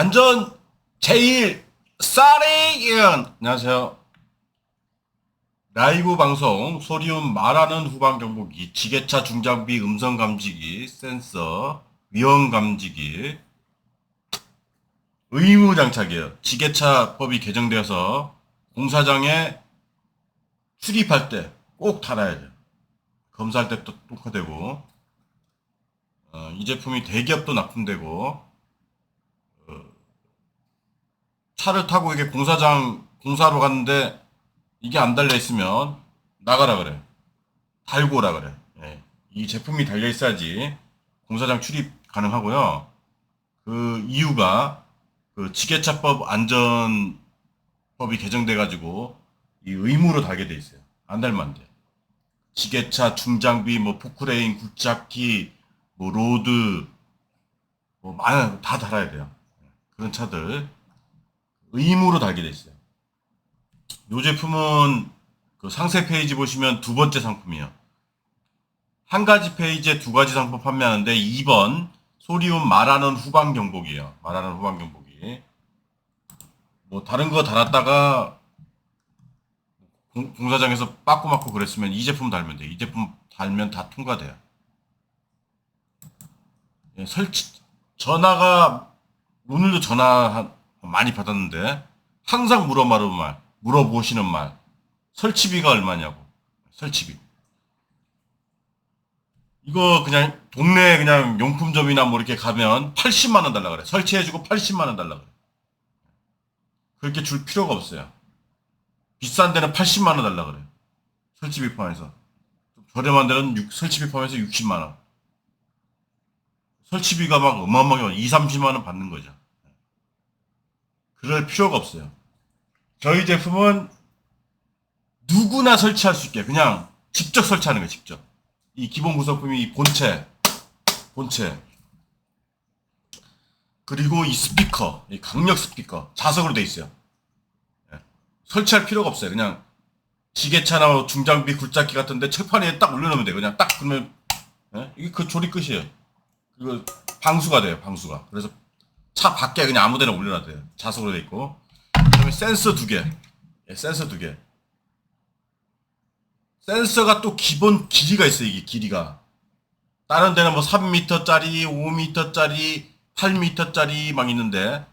안전 제일 쌀이은 안녕하세요. 라이브 방송 소리움 말하는 후방 경보기 지게차 중장비 음성 감지기 센서 위험 감지기 의무 장착이에요. 지게차법이 개정되어서 공사장에 출입할 때 꼭 달아야 돼요. 검사할 때또 녹화되고 어, 이 제품이 대기업도 납품되고 차를 타고 이게 공사장 공사로 갔는데 이게 안 달려 있으면 나가라 그래. 달고 오라 그래. 예. 이 제품이 달려 있어야지 공사장 출입 가능하고요. 그 이유가 그 지게차법 안전법이 개정돼 가지고 이 의무로 달게 돼 있어요. 안 달면 안 돼. 지게차 중장비 뭐 포크레인 굴착기 뭐 로드 뭐 많은 다 달아야 돼요. 그런 차들 의무로 달게 돼 있어요. 이 제품은 그 상세 페이지 보시면 두 번째 상품이에요. 한 가지 페이지에 두 가지 상품 판매하는데 2번 소리움 말하는 후방 경보기예요. 말하는 후방 경보기. 뭐 다른 거 달았다가 공, 공사장에서 빠꾸 맞고 그랬으면 이 제품 달면 돼. 이 제품 달면 다 통과돼요. 예, 설치 전화가 오늘도 전화 한- 많이 받았는데 항상 물어보는 말, 물어보시는 말, 설치비가 얼마냐고. 설치비. 이거 그냥 동네 그냥 용품점이나 뭐 이렇게 가면 80만 원 달라 그래. 설치해주고 80만 원 달라 그래. 그렇게 줄 필요가 없어요. 비싼 데는 80만 원 달라 그래. 설치비 포함해서. 좀 저렴한 데는 육- 설치비 포함해서 60만 원. 설치비가 막 어마어마하게 2, 30만 원 받는 거죠. 그럴 필요가 없어요. 저희 제품은 누구나 설치할 수 있게 그냥 직접 설치하는 거예요, 직접. 이 기본 구성품이 이 본체, 본체. 그리고 이 스피커, 이 강력 스피커, 자석으로 돼 있어요. 예. 설치할 필요가 없어요. 그냥 뭐 중장비 굴착기 같은데 철판에 딱 올려놓으면 돼요. 그냥 딱 그러면 예? 이게 그 조립 끝이에요. 그리고 방수가 돼요, 방수가. 그래서 차 밖에 그냥 아무 데나 올려놔도 돼요. 자석으로 돼 있고. 그다음에 센서 두 개. 예, 센서 두 개. 센서가 또 기본 길이가 있어요, 이게 길이가. 다른 데는 뭐 3m짜리, 5m짜리, 8m짜리 막 있는데,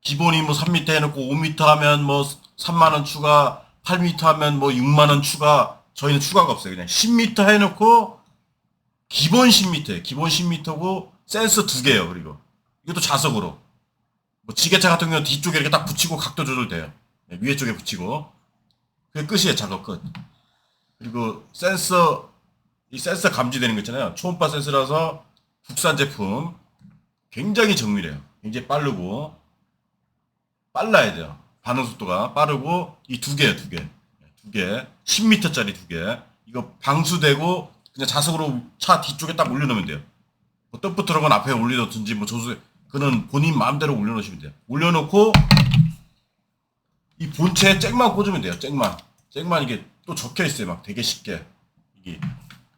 기본이 뭐 3m 해놓고 5m 하면 뭐 3만원 추가, 8m 하면 뭐 6만원 추가, 저희는 추가가 없어요. 그냥 10m 해놓고, 기본 10m에 기본 10m고, 센서 두 개예요, 그리고. 이것도 자석으로. 뭐 지게차 같은 경우는 뒤쪽에 이렇게 딱 붙이고 각도 조절돼요. 네, 위에 쪽에 붙이고. 그게 끝이에요, 작업 끝. 그리고 센서, 이 센서 감지되는 거 있잖아요. 초음파 센서라서 국산 제품. 굉장히 정밀해요. 굉장히 빠르고. 빨라야 돼요. 반응 속도가 빠르고, 이 두 개예요, 두 개. 네, 두 개. 10m짜리 두 개. 이거 방수되고, 그냥 자석으로 차 뒤쪽에 딱 올려놓으면 돼요. 뭐 떡부 트럭은 앞에 올려놓든지 뭐 조수 그는 본인 마음대로 올려놓으시면 돼요. 올려놓고 이 본체에 잭만 꽂으면 돼요. 잭만. 잭만 이게 또 적혀 있어요. 막 되게 쉽게 이게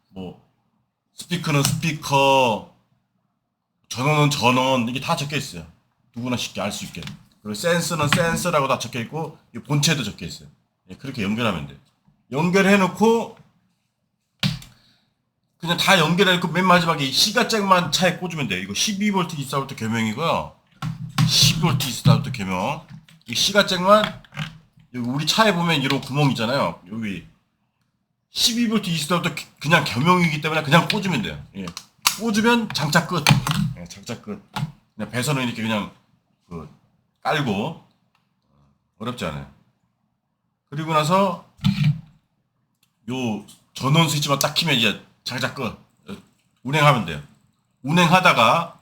뭐 스피커는 스피커, 전원은 전원 이게 다 적혀 있어요. 누구나 쉽게 알 수 있게. 그리고 센서는 센서라고 다 적혀 있고 이 본체도 적혀 있어요. 예, 그렇게 연결하면 돼요. 연결해 놓고 그냥 다 연결해놓고 맨 마지막에 이 시가잭만 차에 꽂으면 돼요. 이거 12V 24V 겸용이고요. 12V 24V 겸용. 이 시가잭만 우리 차에 보면 이런 구멍 있잖아요. 여기 12V 24V 그냥 겸용이기 때문에 그냥 꽂으면 돼요. 예. 꽂으면 장착 끝. 예, 장착 끝. 그냥 배선은 이렇게 그냥 그 깔고 어렵지 않아요. 그리고 나서 요 전원 스위치만 딱 키면 이제 어, 운행하면 돼요. 운행하다가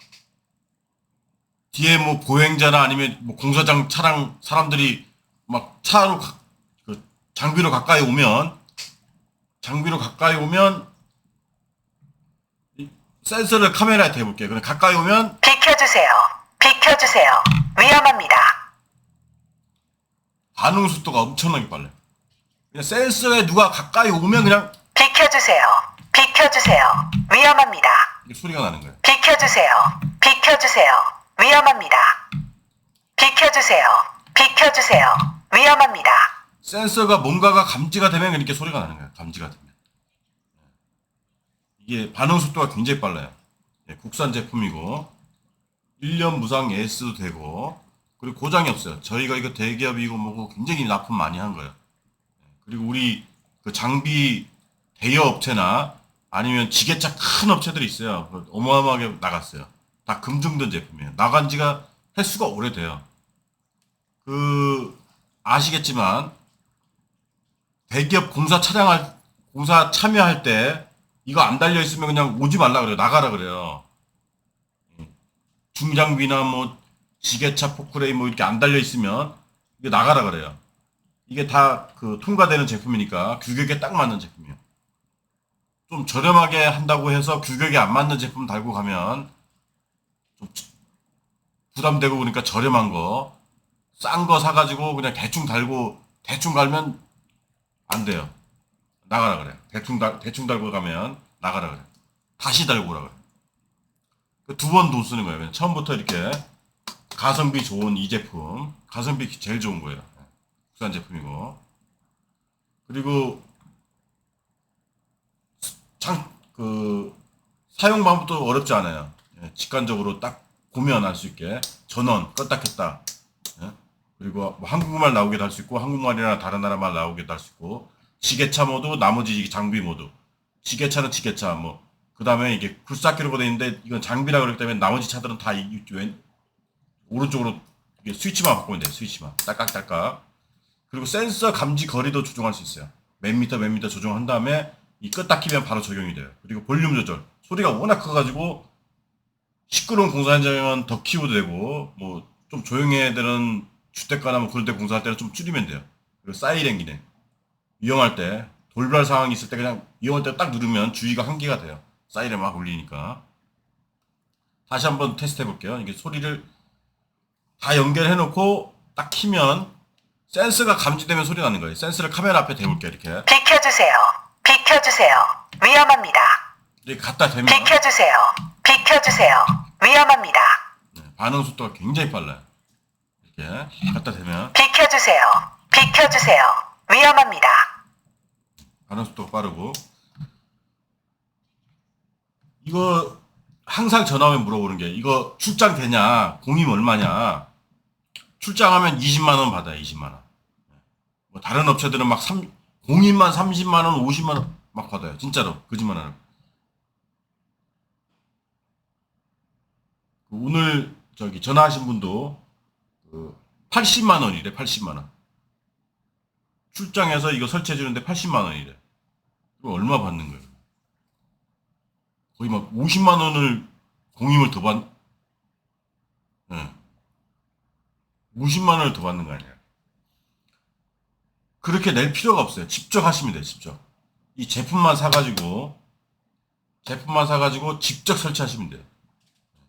뒤에 뭐 보행자나 아니면 뭐 공사장 차량 사람들이 막 차로 가- 그 장비로 가까이 오면 장비로 가까이 오면 이 센서를 카메라에 대볼게요. 그럼 가까이 오면 비켜주세요. 비켜주세요. 위험합니다. 반응 속도가 엄청나게 빨라요. 그냥 센서에 누가 가까이 오면 그냥 비켜주세요. 비켜주세요. 위험합니다. 소리가 나는 거예요. 비켜주세요. 비켜주세요. 위험합니다. 비켜주세요. 비켜주세요. 위험합니다. 센서가 뭔가가 감지가 되면 이렇게 소리가 나는 거예요. 감지가 되면. 이게 반응 속도가 굉장히 빨라요. 예, 국산 제품이고 1년 무상 AS도 되고 그리고 고장이 없어요. 저희가 이거 대기업이고 뭐고 굉장히 납품 많이 한 거예요. 예, 그리고 우리 그 장비 대여 업체나 아니면 지게차 큰 업체들이 있어요. 그 어마어마하게 나갔어요. 다 금중된 제품이에요. 나간 지가 횟수가 오래돼요. 그 아시겠지만 대기업 공사 차량할 공사 참여할 때 이거 안 달려 있으면 그냥 오지 말라 그래요. 나가라 그래요. 중장비나 뭐 지게차 포크레인 뭐 이렇게 안 달려 있으면 이게 나가라 그래요. 이게 다 그 통과되는 제품이니까 규격에 딱 맞는 제품이에요. 좀 저렴하게 한다고 해서 규격에 안 맞는 제품 달고 가면 좀 부담되고 그러니까 저렴한 거, 싼 거 사가지고 그냥 대충 달고 대충 갈면 안 돼요. 나가라 그래. 대충 달 대충 달고 가면 나가라 그래. 다시 달고 오라 그래. 두 번 돈 쓰는 거예요. 처음부터 이렇게 가성비 좋은 이 제품, 가성비 제일 좋은 거예요. 국산 제품이고. 그리고 장, 그 사용 방법도 어렵지 않아요. 예, 직관적으로 딱 보면 알 수 있게 전원 껐다 켰다. 예? 그리고 뭐 한국말 나오게도 할 수 있고 한국말이나 다른 나라 말 나오게도 할 수 있고 지게차 모드, 나머지 장비 모드. 지게차는 지게차 뭐 그다음에 이게 굴삭기로 되어 있는데 이건 장비라 그렇기 때문에 나머지 차들은 다 이, 왼 오른쪽으로 이게 스위치만 바꾸면 돼요. 스위치만 딸깍딸깍. 그리고 센서 감지 거리도 조정할 수 있어요. 몇 미터 몇 미터 조정한 다음에 이 껐다 키면 바로 적용이 돼요. 그리고 볼륨 조절. 소리가 워낙 커가지고 시끄러운 공사 현장이면 더 키워도 되고 뭐 좀 조용해야 되는 주택가나 뭐 그런 데 공사할 때는 좀 줄이면 돼요. 그리고 사이렌 기능. 위험할 때 돌발 상황이 있을 때 그냥 위험할 때 딱 누르면 주의가 한 개가 돼요. 사이렌 막 울리니까. 다시 한번 테스트 해볼게요. 이게 소리를 다 연결해 놓고 딱 키면 센스가 감지되면 소리 나는 거예요. 센스를 카메라 앞에 대볼게요. 이렇게. 비켜주세요. 비켜주세요. 위험합니다. 이렇게 갖다 대면 비켜주세요. 비켜주세요. 위험합니다. 네, 반응 속도가 굉장히 빨라요. 이렇게 갖다 대면 비켜주세요. 비켜주세요. 위험합니다. 반응 속도가 빠르고 이거 항상 전화 오면 물어보는 게 이거 출장 되냐 공임 얼마냐 출장하면 20만 원 받아요 20만 원. 뭐 다른 업체들은 막 3, 공임만 30만 원 50만 원 막 받아요 진짜로 거짓말 안 하고 그 오늘 저기 전화하신 분도 그 80만 원이래 80만 원 출장해서 이거 설치해 주는데 80만 원이래 그럼 얼마 받는 거예요? 거의 막 50만 원을 공임을 더 받, 예. 50만 원을 더 받는 거 아니야. 그렇게 낼 필요가 없어요. 직접 하시면 돼요, 직접. 이 제품만 사가지고, 제품만 사가지고 직접 설치하시면 돼요.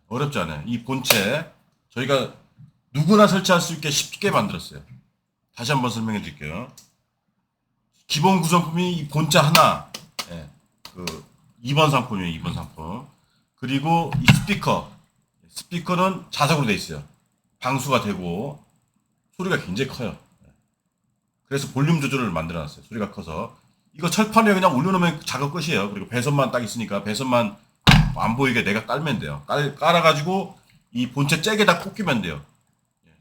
어렵지 않아요. 이 본체, 저희가 누구나 설치할 수 있게 쉽게 만들었어요. 다시 한번 설명해 드릴게요. 기본 구성품이 이 본체 하나, 예, 그 2번 상품이에요. 2번 상품. 그리고 이 스피커. 스피커는 자석으로 돼 있어요. 방수가 되고 소리가 굉장히 커요. 그래서 볼륨 조절을 만들어 놨어요. 소리가 커서. 이거 철판에 그냥 올려놓으면 작업 끝이에요. 그리고 배선만 딱 있으니까 배선만 안 보이게 내가 깔면 돼요. 깔, 깔아가지고 이 본체 잭에다 꽂기면 돼요. 예.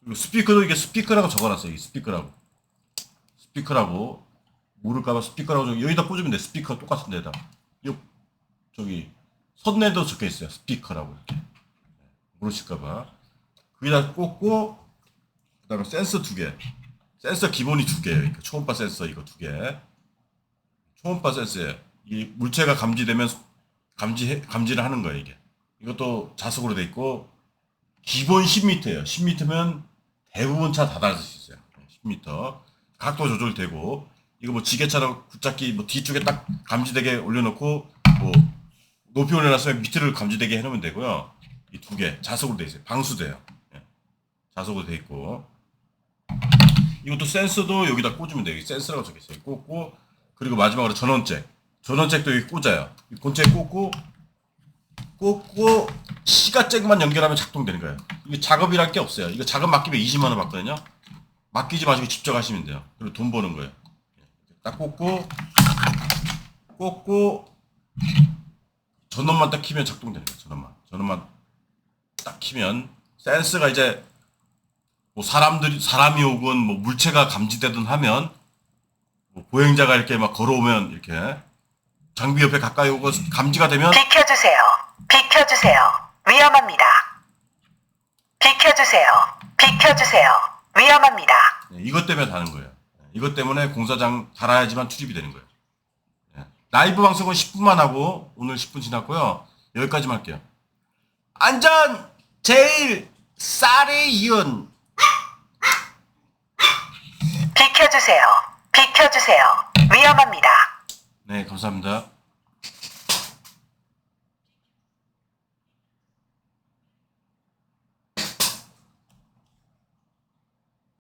그리고 스피커도 이게 스피커라고 적어놨어요. 이 스피커라고. 스피커라고. 모를까봐 스피커라고 적 여기다 꽂으면 돼. 스피커 똑같은 데다. 요 저기 선내도 적혀 있어요. 스피커라고 이렇게 모르실까봐 거기다 꽂고 그 다음에 센서 두 개. 센서 기본이 두 개예요. 그러니까 초음파 센서 이거 두 개. 초음파 센서에 이 물체가 감지되면 감지 감지를 하는 거예요 이게. 이것도 자석으로 돼 있고 기본 10m예요. 10m면 대부분 차 다달수 있어요. 10m. 각도 조절되고 이거 뭐 지게차랑 붙잡기 뭐 뒤쪽에 딱 감지되게 올려놓고 뭐 높이 올려놨으면 밑을 감지되게 해놓으면 되고요. 이 두 개 자석으로 돼 있어요. 방수돼요. 예. 자석으로 돼 있고 이것도 센서도 여기다 꽂으면 돼요. 여기 센서라고 적혀 있어요. 꽂고 그리고 마지막으로 전원잭. 전원잭도 여기 꽂아요. 이 본체에 꽂고 꽂고 시가잭만 연결하면 작동되는 거예요. 이거 작업이랄 게 없어요. 이거 작업 맡기면 20만 원 받거든요. 맡기지 마시고 직접 하시면 돼요. 그리고 돈 버는 거예요. 딱 꽂고 꽂고 전원만 딱 키면 작동되는 거예요. 전원만. 전원만 딱 키면 센스가 이제 뭐 사람들이 사람이 오건 뭐 물체가 감지되든 하면 뭐 보행자가 이렇게 막 걸어오면 이렇게 장비 옆에 가까이 오고 감지가 되면 비켜주세요. 비켜주세요. 위험합니다. 비켜주세요. 비켜주세요. 위험합니다. 네, 이것 때문에 다는 거예요. 네, 이것 때문에 공사장 달아야지만 출입이 되는 거예요. 네, 라이브 방송은 10분만 하고 오늘 10분 지났고요. 여기까지만 할게요. 안전 제일 쌀의 이윤 비켜주세요. 비켜주세요. 위험합니다. 네 감사합니다.